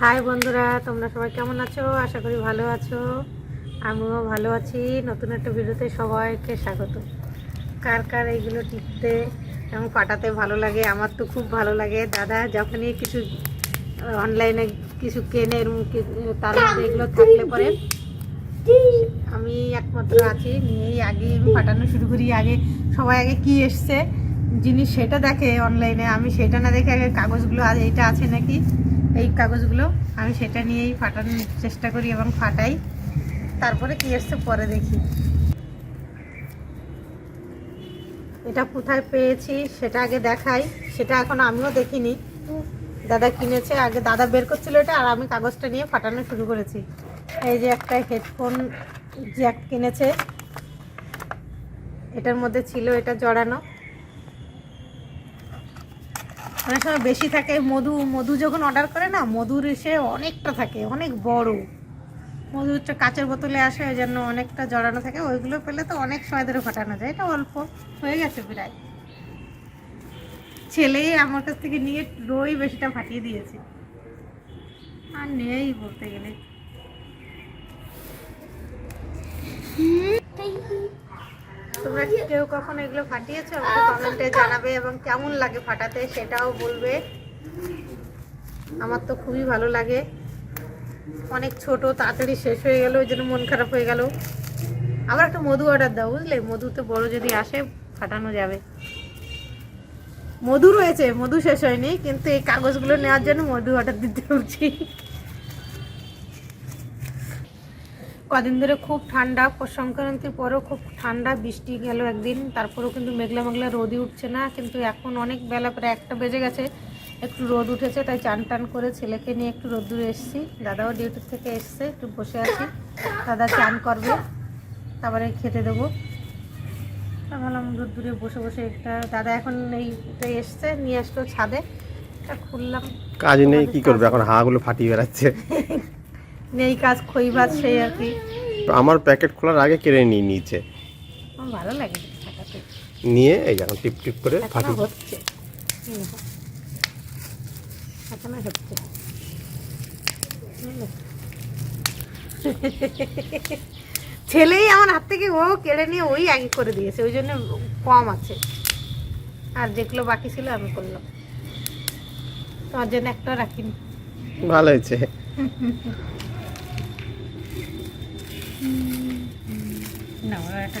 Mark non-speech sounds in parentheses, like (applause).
High বন্ধুরা, তোমরা সবাই কেমন আছো? আশা করি ভালো আছো। আমিও ভালো আছি। নতুন একটা ভিডিওতে সবাইকে স্বাগত। কার কার এইগুলো টিপতে এবং পাঠাতে ভালো লাগে? আমার তো খুব ভালো লাগে। দাদা, যখনই কিছু অনলাইনে কিছু কেনে তার মধ্যে এগুলো থাকলে পরে আমি একমাত্র আছি। নিয়েই আগে আমি পাঠানো শুরু করি। আগে সবাই আগে কি এসছে জিনিস সেটা দেখে অনলাইনে আমি সেটা না দেখে আগে কাগজগুলো আর এইটা আছে নাকি? এই কাগজগুলো আমি সেটা নিয়েই ফাটানোর চেষ্টা করি এবং ফাটাই। তারপরে কি এসছে পরে দেখি। এটা কোথায় পেয়েছি সেটা আগে দেখাই। সেটা এখন আমিও দেখিনি। দাদা কিনেছে, আগে দাদা বের করছিল এটা, আর আমি কাগজটা নিয়ে ফাটানো শুরু করেছি। এই যে একটা হেডফোন জ্যাক কিনেছে। এটার মধ্যে ছিল এটা জড়ানো। অনেক সময় বেশি থাকে। মধু মধু যখন অর্ডার করে না, মধুর এসে অনেকটা থাকে, অনেক বড়। মধু হচ্ছে কাচের বোতলে আসে ওই জন্য অনেকটা জড়ানো থাকে। ওইগুলো পেলে তো অনেক সময় ধরে ফাটানো যায়। এটা অল্প, হয়ে গেছে প্রায়। ছেলেই আমার কাছ থেকে নিয়ে রই বেশিটা ফাটিয়ে দিয়েছে। আর নেই বলতে গেলে। কেউ কখনো এগুলো ফাটিয়েছো, আমাকে কমেন্টে জানাবে এবং কেমন লাগে ফাটাতে সেটাও বলবে। আমার তো খুবই ভালো লাগে। অনেক ছোট, তাড়াতাড়ি শেষ হয়ে গেল, ওই জন্য মন খারাপ হয়ে গেল। আবার একটা মধু অর্ডার দাও, বুঝলে? মধুতে বড় যদি আসে, ফাটানো যাবে। মধু রয়েছে, মধু শেষ হয়নি, কিন্তু এই কাগজগুলো নেওয়ার জন্য মধু অর্ডার দিতে হচ্ছে। কদিন ধরে খুব ঠান্ডা সংক্রান্তির পরেও খুব ঠান্ডা বৃষ্টি গেল একদিন তারপরেও কিন্তু মেঘলা মেঘলা রোদই উঠছে না কিন্তু এখন অনেক বেলা প্রায় একটা বেজে গেছে একটু রোদ উঠেছে তাই চান টান করে ছেলেকে নিয়ে একটু রোদ্দুরে এসেছি দাদাও ডিউটি থেকে এসছে একটু বসে আছি দাদা চান করবে তারপরে খেতে দেবো। তা ভাবলাম রোদ্দুরে বসে বসে একটা দাদা এখন এইটা এসছে নিয়ে আসলো ছাদে তা খুললাম। কাজ নেই কি করবে? এখন হাগুলো ফাটিয়ে বেড়াচ্ছে। (laughs) নেই কাজ খই ভাত সেই আর কি। আমার প্যাকেট খোলার আগে কেড়ে নিয়ে নিয়েছে আমার ভালো লাগে ফাটাতে নিয়ে এই যেমন টিপ টিপ করে এখনও ফাটিয়ে হচ্ছে। হুম। এখনও হচ্ছে। বুঝলে? ছেলেই আমার হাত থেকে ও কেড়ে নিয়ে ওই আগে করে দিয়েছে ওই জন্য কম আছে। আর যেগুলো বাকি ছিল আমি করলাম। তোমার জন্য একটা রাখিনি। ভালো হয়েছে। না ওরা একটা